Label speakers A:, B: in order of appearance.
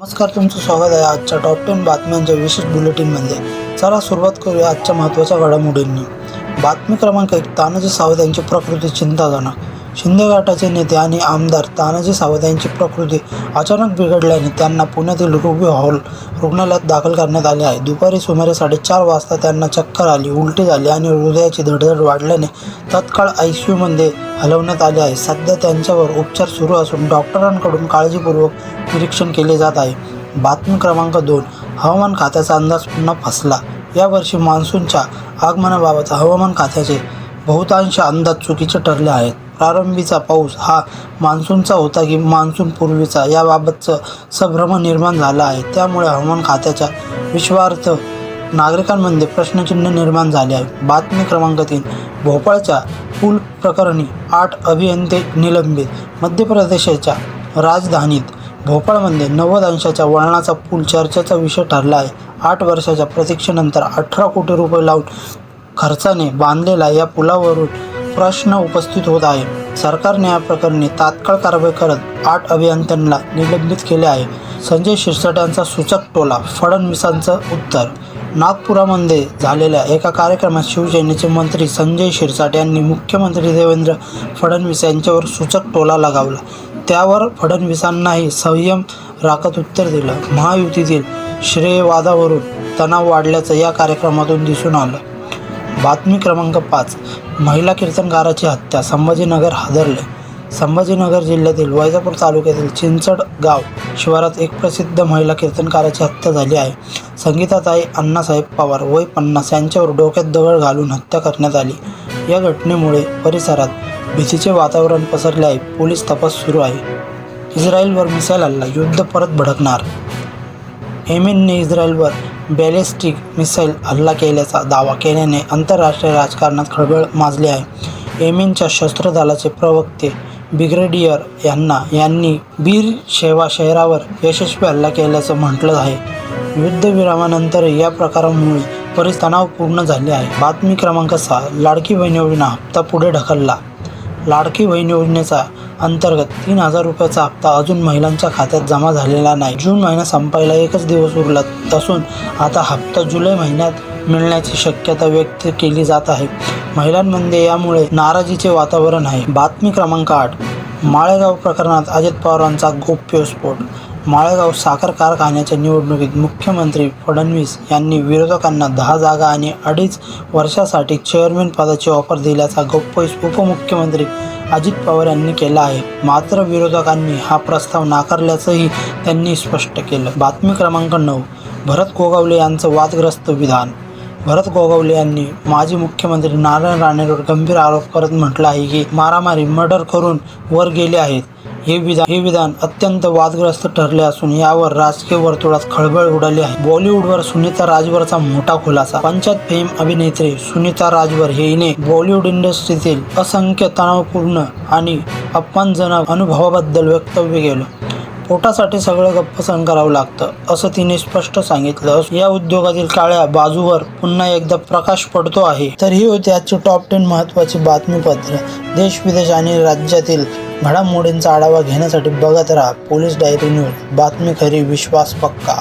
A: नमस्कार तुमचं स्वागत आहे आजच्या टॉप टेन बातम्यांच्या विशेष बुलेटिनमध्ये चला सुरुवात करूया आजच्या महत्त्वाच्या घडामोडींनी. बातमी क्रमांक एक तानाजी सावंत यांची प्रकृती चिंताजनक. शिंदे गटाचे नेते आणि आमदार तानाजी सावंत यांची प्रकृती अचानक बिघडल्याने त्यांना पुण्यातील रुबी हॉल रुग्णालयात दाखल करण्यात आले आहे. दुपारी सुमारे साडेचार वाजता त्यांना चक्कर आली उलटी झाली आणि हृदयाची धडधड वाढल्याने तत्काळ आय सी यूमध्ये हलवण्यात आले आहे. सध्या त्यांच्यावर उपचार सुरू असून डॉक्टरांकडून काळजीपूर्वक निरीक्षण केले जात आहे. बातमी क्रमांक दोन हवामान खात्याचा अंदाज पुन्हा फसला. यावर्षी मान्सूनच्या आगमनाबाबत हवामान खात्याचे बहुतांश अंदाज चुकीचे ठरले आहेत. प्रारंभीचा पाऊस हा मान्सूनचा होता की मान्सून पूर्वीचा. याबाबतचं संभ्रम निर्माण झाला आहे. त्यामुळे हवामान खात्याच्या विश्वार्थ नागरिकांमध्ये प्रश्नचिन्ह निर्माण झाले आहे. बातमी क्रमांक तीन. भोपाळच्या पूल प्रकरणी आठ अभियंते निलंबित. मध्य प्रदेशाच्या राजधानीत भोपाळमध्ये नव्वद अंशाच्या वळणाचा पूल चर्चेचा विषय ठरला आहे. आठ वर्षाच्या प्रतीक्षेनंतर अठरा कोटी रुपये लावून खर्चाने बांधलेला या पुलावरून प्रश्न उपस्थित होत आहे. सरकारने या प्रकरणी तात्काळ कारवाई करत आठ अभियंत्यांना निलंबित केले आहे. संजय शिरसाट यांचा सूचक टोला फडणवीसांचं उत्तर. नागपुरामध्ये झालेल्या एका कार्यक्रमात शिवसेनेचे मंत्री संजय शिरसाट यांनी मुख्यमंत्री देवेंद्र फडणवीस यांच्यावर सूचक टोला लगावला. त्यावर फडणवीसांनाही संयम राखत उत्तर दिलं. महायुतीतील श्रेयवादावरून तणाव वाढल्याचं या कार्यक्रमातून दिसून आलं. बातमी क्रमांक पाच. महिला कीर्तनकाराची हत्या संभाजीनगर हादरले. संभाजीनगर जिल्ह्यातील वैजापूर तालुक्यातील चिंचड गाव शिवारात एक प्रसिद्ध महिला कीर्तनकाराची हत्या झाली आहे. संगीताताई अण्णासाहेब पवार वय पन्नास यांच्यावर डोक्यात दगड घालून हत्या करण्यात आली. या घटनेमुळे परिसरात भीतीचे वातावरण पसरले आहे पोलीस तपास सुरू आहे. इस्रायलवर मिसाईल हल्ला युद्ध परत भडकणार. एमिनने इस्रायलवर बॅलिस्टिक मिसाईल हल्ला केल्याचा दावा केल्याने आंतरराष्ट्रीय राजकारणात खळबळ माजली आहे. येमेनच्या शस्त्रदलाचे प्रवक्ते ब्रिगेडियर यांना यांनी बीर शेवा शहरावर यशस्वी हल्ला केल्याचं म्हटलं आहे. युद्धविरामानंतर या प्रकारामुळे परिस तणावपूर्ण झाले आहे. बातमी क्रमांक सहा लाडकी बहीण योजना हप्ता पुढे ढकलला. लाडकी बहीण योजनेचा अंतर्गत तीन हजार रुपयाचा हप्ता अजून महिलांच्या खात्यात जमा झालेला नाही. जून महिना संपायला एकच दिवस उरला असून आता हप्ता जुलै महिन्यात मिळण्याची शक्यता व्यक्त केली जात आहे. महिलांमध्ये यामुळे नाराजीचे वातावरण आहे. बातमी क्रमांक आठ. माळेगाव प्रकरणात अजित पवारांचा गोप्यस्फोट माळेगाव साखर कारखान्याच्या निवडणुकीत मुख्यमंत्री फडणवीस यांनी विरोधकांना दहा जागा आणि अडीच वर्षासाठी चेअरमॅन पदाची ऑफर दिल्याचा गौप्य उपमुख्यमंत्री अजित पवार यांनी केला आहे. मात्र विरोधकांनी हा प्रस्ताव नाकारल्याचंही त्यांनी स्पष्ट केलं. बातमी क्रमांक नऊ भरत गोगावले यांचं वादग्रस्त विधान. भरत गोगावले यांनी माजी मुख्यमंत्री नारायण राणेंवर गंभीर आरोप करत म्हटलं आहे की मारामारी मर्डर करून वर गेले आहेत. हे विधान हे विधान अत्यंत वादग्रस्त ठरले असून यावर राजकीय वर्तुळात खळबळ उडाली आहे. बॉलिवूडवर सुनीता राजवरचा मोठा खुलासा. पंचायत फेम अभिनेत्री सुनीता राजवर हिने बॉलिवूड इंडस्ट्रीतील असंख्य तणावपूर्ण आणि अपमानजनक अनुभवाबद्दल वक्तव्य केलं. पोटासाठी सगळं गप्प सहन करावं लागतं असं तिने स्पष्ट सांगितलं या उद्योगातील काळ्या बाजूवर पुन्हा एकदा प्रकाश पडतो आहे. तर ही होती आजची टॉप टेन महत्वाची बातमीपत्र. देश विदेश आणि राज्यातील घडामोडींचा आढावा घेण्यासाठी बघत राहा. Police diary news. बातमी खरी विश्वास पक्का.